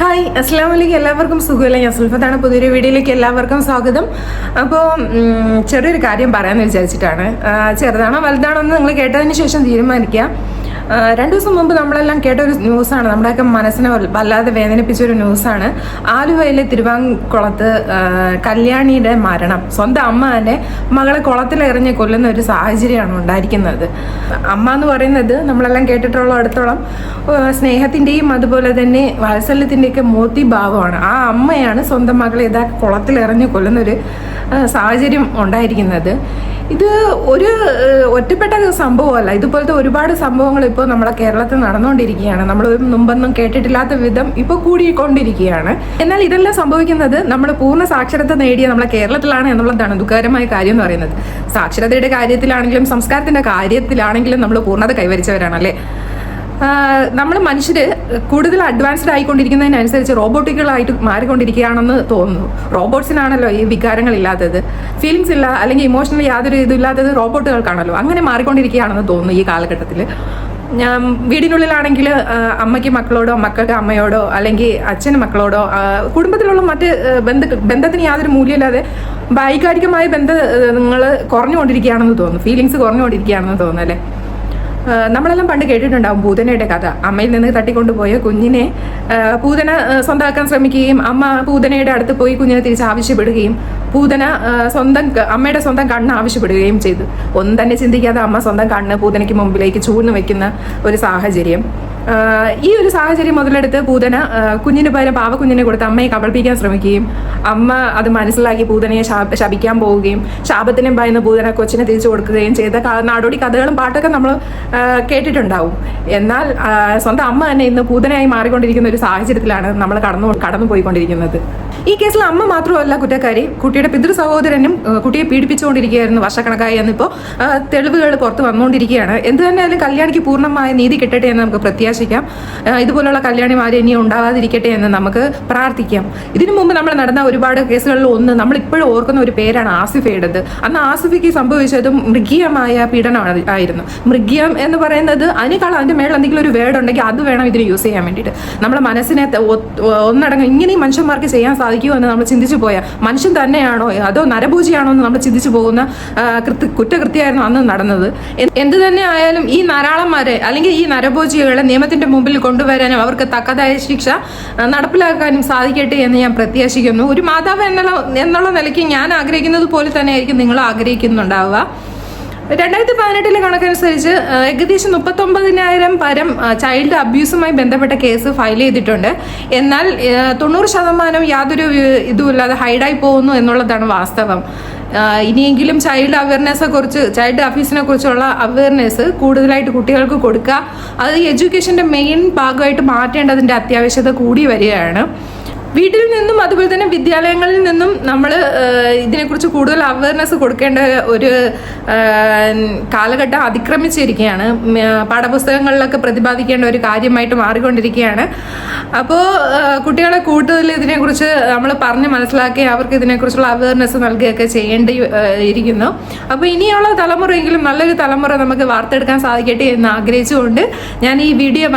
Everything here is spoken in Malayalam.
ഹായ് അസ്സാം വലൈക്കും എല്ലാവർക്കും സുഖമില്ല? ഞാൻ സുൽഫത്താണ്. പുതിയൊരു വീഡിയോയിലേക്ക് എല്ലാവർക്കും സ്വാഗതം. അപ്പോൾ ചെറിയൊരു കാര്യം പറയാമെന്ന് വിചാരിച്ചിട്ടാണ്. ചെറുതാണോ വലുതാണോ എന്ന് നിങ്ങൾ കേട്ടതിന് ശേഷം തീരുമാനിക്കുക രണ്ടു ദിവസം മുമ്പ് നമ്മളെല്ലാം കേട്ട ഒരു ന്യൂസാണ്. നമ്മുടെയൊക്കെ മനസ്സിനെ വല്ലാതെ വേദനിപ്പിച്ച ഒരു ന്യൂസാണ്. ആലുവയിലെ തിരുവാങ്കുളത്ത് കല്യാണിയുടെ മരണം. സ്വന്തം അമ്മ തന്നെ മകളെ കുളത്തിലെറിഞ്ഞ് കൊല്ലുന്ന ഒരു സാഹചര്യമാണ് ഉണ്ടായിരിക്കുന്നത്. അമ്മ എന്ന് പറയുന്നത് നമ്മളെല്ലാം കേട്ടിട്ടുള്ള അടുത്തോളം സ്നേഹത്തിന്റെയും അതുപോലെ തന്നെ വാത്സല്യത്തിന്റെയൊക്കെ മോത്തി ഭാവമാണ് ആ അമ്മയാണ് സ്വന്തം മകളെ ഇതാ കുളത്തിലെറിഞ്ഞ് കൊല്ലുന്ന ഒരു സാഹചര്യം ഉണ്ടായിരിക്കുന്നത്. ഇത് ഒരു ഒറ്റപ്പെട്ട സംഭവമല്ല. ഇതുപോലത്തെ ഒരുപാട് സംഭവങ്ങൾ ഇപ്പോൾ നമ്മുടെ കേരളത്തിൽ നടന്നുകൊണ്ടിരിക്കുകയാണ്. നമ്മൾ മുമ്പൊന്നും കേട്ടിട്ടില്ലാത്ത വിധം ഇപ്പോൾ കൂടിക്കൊണ്ടിരിക്കുകയാണ്. എന്നാൽ ഇതെല്ലാം സംഭവിക്കുന്നത് നമ്മൾ പൂർണ സാക്ഷരത നേടിയ നമ്മളെ കേരളത്തിലാണ് എന്നുള്ളതാണ് ദുഃഖകരമായ കാര്യം എന്ന് പറയുന്നത്. സാക്ഷരതയുടെ കാര്യത്തിലാണെങ്കിലും സംസ്കാരത്തിന്റെ കാര്യത്തിലാണെങ്കിലും നമ്മൾ പൂർണത കൈവരിച്ചവരാണല്ലേ നമ്മൾ മനുഷ്യർ കൂടുതൽ അഡ്വാൻസ്ഡ് ആയിക്കൊണ്ടിരിക്കുന്നതിനനുസരിച്ച് റോബോട്ടുകളായിട്ട് മാറിക്കൊണ്ടിരിക്കുകയാണെന്ന് തോന്നുന്നു. റോബോട്ട്സിനാണല്ലോ ഈ വികാരങ്ങളില്ലാത്തത്. ഫീലിങ്സ് ഇല്ല അല്ലെങ്കിൽ ഇമോഷണൽ യാതൊരു ഇതില്ലാത്തത് റോബോട്ടുകൾക്കാണല്ലോ അങ്ങനെ മാറിക്കൊണ്ടിരിക്കുകയാണെന്ന് തോന്നുന്നു ഈ കാലഘട്ടത്തിൽ ഞാൻ വീടിനുള്ളിലാണെങ്കിൽ അമ്മയ്ക്ക് മക്കളോടോ മക്കൾക്ക് അമ്മയോടോ അല്ലെങ്കിൽ അച്ഛന് മക്കളോടോ കുടുംബത്തിലുള്ള മറ്റ് ബന്ധ ബന്ധത്തിന് യാതൊരു മൂല്യമില്ലാതെ വൈകാരികമായ ബന്ധങ്ങൾ കുറഞ്ഞുകൊണ്ടിരിക്കുകയാണെന്ന് തോന്നുന്നു. ഫീലിങ്സ് കുറഞ്ഞുകൊണ്ടിരിക്കുകയാണെന്ന് തോന്നുന്നു അല്ലേ? നമ്മളെല്ലാം പണ്ട് കേട്ടിട്ടുണ്ടാവും പൂതനയുടെ കഥ. അമ്മയിൽ നിന്ന് തട്ടിക്കൊണ്ടുപോയ കുഞ്ഞിനെ പൂതന സ്വന്തമാക്കാൻ ശ്രമിക്കുകയും അമ്മ പൂതനയുടെ അടുത്ത് പോയി കുഞ്ഞിനെ തിരിച്ച് ആവശ്യപ്പെടുകയും പൂതന സ്വന്തം അമ്മയുടെ സ്വന്തം കണ്ണ് ആവശ്യപ്പെടുകയും ചെയ്തു. ഒന്നും തന്നെ ചിന്തിക്കാതെ അമ്മ സ്വന്തം കണ്ണ് പൂതനയ്ക്ക് മുമ്പിലേക്ക് ചൂഴ്ന്നു വെക്കുന്ന ഒരു സാഹചര്യം. ഈ ഒരു സാഹചര്യം മുതലെടുത്ത് പൂതന കുഞ്ഞിന് പകരം പാവക്കുഞ്ഞിനെ കൊടുത്ത് അമ്മയെ കബളിപ്പിക്കാൻ ശ്രമിക്കുകയും അമ്മ അത് മനസ്സിലാക്കി പൂതനയെ ശാപ- ശപിക്കാൻ പോവുകയും ശാപത്തിനും ഭയന്ന് പൂതന കൊച്ചിനെ തിരിച്ചു കൊടുക്കുകയും ചെയ്ത നാടോടി കഥകളും പാട്ടൊക്കെ നമ്മൾ കേട്ടിട്ടുണ്ടാവും. എന്നാൽ സ്വന്തം അമ്മ തന്നെ ഇന്ന് പൂതനയായി മാറിക്കൊണ്ടിരിക്കുന്ന ഒരു സാഹചര്യത്തിലാണ് നമ്മൾ കടന്നു കടന്നു പോയിക്കൊണ്ടിരിക്കുന്നത് ഈ കേസിൽ അമ്മ മാത്രമല്ല കുറ്റക്കാരി. കുട്ടിയുടെ പിതൃ സഹോദരനും കുട്ടിയെ പീഡിപ്പിച്ചുകൊണ്ടിരിക്കുകയായിരുന്നു വർഷക്കണക്കായി എന്നിപ്പോൾ തെളിവുകൾ പുറത്ത് വന്നുകൊണ്ടിരിക്കുകയാണ്. എന്ത് തന്നെയായാലും കല്യാണിക്ക് പൂർണമായ നീതി കിട്ടട്ടെ എന്ന് നമുക്ക് പ്രത്യാശിക്കാം. ഇതുപോലുള്ള കല്യാണിമാരെ ഇനി ഉണ്ടാവാതിരിക്കട്ടെ എന്ന് നമുക്ക് പ്രാർത്ഥിക്കാം. ഇതിനു മുമ്പ് നമ്മൾ നടന്ന ഒരുപാട് കേസുകളിൽ ഒന്ന് നമ്മൾ ഇപ്പോഴും ഓർക്കുന്ന ഒരു പേരാണ് ആസിഫയുടേത് അന്ന് ആസിഫയ്ക്ക് സംഭവിച്ചതും മൃഗീയമായ പീഡനമാണ് ആയിരുന്നു. മൃഗീയം എന്ന് പറയുന്നത് അതിനേക്കാൾ അതിന്റെ മേളിൽ എന്തെങ്കിലും ഒരു വേർഡ് ഉണ്ടെങ്കിൽ അത് വേണം ഇതിന് യൂസ് ചെയ്യാൻ വേണ്ടിയിട്ട്. നമ്മുടെ മനസ്സിനെ ഒന്നടങ്ങും ഇങ്ങനെയും മനുഷ്യന്മാർക്ക് ചെയ്യാൻ സാധിക്കുമോ എന്ന് നമ്മൾ ചിന്തിച്ചു പോയ മനുഷ്യൻ തന്നെയാണോ? അതോ നരഭൂജിയാണോ എന്ന് നമ്മൾ ചിന്തിച്ചു പോകുന്ന കൃത്യ കുറ്റകൃത്യമായിരുന്നു അന്ന് നടന്നത്. എന്ത് തന്നെ ആയാലും ഈ നരാളന്മാരെ അല്ലെങ്കിൽ ഈ നരഭോജികളെ നിയമത്തിന്റെ മുമ്പിൽ കൊണ്ടുവരാനും അവർക്ക് തക്കതായ ശിക്ഷ നടപ്പിലാക്കാനും സാധിക്കട്ടെ എന്ന് ഞാൻ പ്രത്യാശിക്കുന്നു. ഒരു മാതാവ് എന്നുള്ള എന്നുള്ള നിലയ്ക്ക് ഞാൻ ആഗ്രഹിക്കുന്നത് പോലെ തന്നെ ആയിരിക്കും നിങ്ങൾ ആഗ്രഹിക്കുന്നുണ്ടാവുക. രണ്ടായിരത്തി പതിനെട്ടിലെ കണക്കനുസരിച്ച് ഏകദേശം മുപ്പത്തൊമ്പതിനായിരം പരം ചൈൽഡ് അബ്യൂസുമായി ബന്ധപ്പെട്ട കേസ് ഫയൽ ചെയ്തിട്ടുണ്ട്. എന്നാൽ തൊണ്ണൂറ് ശതമാനം യാതൊരു ഇതുമില്ലാതെ ഹൈഡായി പോകുന്നു എന്നുള്ളതാണ് വാസ്തവം. ഇനിയെങ്കിലും ചൈൽഡ് അവയർനെസ്സെ കുറിച്ച് ചൈൽഡ് ഓഫീസിനെ കുറിച്ചുള്ള അവയർനെസ് കൂടുതലായിട്ട് കുട്ടികൾക്ക് കൊടുക്കുക. അത് എഡ്യൂക്കേഷന്റെ മെയിൻ ഭാഗമായിട്ട് മാറ്റേണ്ടതിന്റെ അത്യാവശ്യത കൂടി വരികയാണ്. വീട്ടിൽ നിന്നും അതുപോലെ തന്നെ വിദ്യാലയങ്ങളിൽ നിന്നും നമ്മൾ ഇതിനെക്കുറിച്ച് കൂടുതൽ അവയർനെസ് കൊടുക്കേണ്ട ഒരു കാലഘട്ടം അതിക്രമിച്ചിരിക്കുകയാണ്. പാഠപുസ്തകങ്ങളിലൊക്കെ പ്രതിപാദിക്കേണ്ട ഒരു കാര്യമായിട്ട് മാറിക്കൊണ്ടിരിക്കുകയാണ്. അപ്പോൾ കുട്ടികളെ കൂടുതൽ ഇതിനെക്കുറിച്ച് നമ്മൾ പറഞ്ഞ് മനസ്സിലാക്കി അവർക്ക് ഇതിനെക്കുറിച്ചുള്ള അവയർനെസ് നൽകുകയൊക്കെ ചെയ്യേണ്ടി ഇരിക്കുന്നു. അപ്പോൾ ഇനിയുള്ള തലമുറയെങ്കിലും നല്ലൊരു തലമുറ നമുക്ക് വാർത്തെടുക്കാൻ സാധിക്കട്ടെ എന്ന് ആഗ്രഹിച്ചുകൊണ്ട് ഞാൻ ഈ വീഡിയോ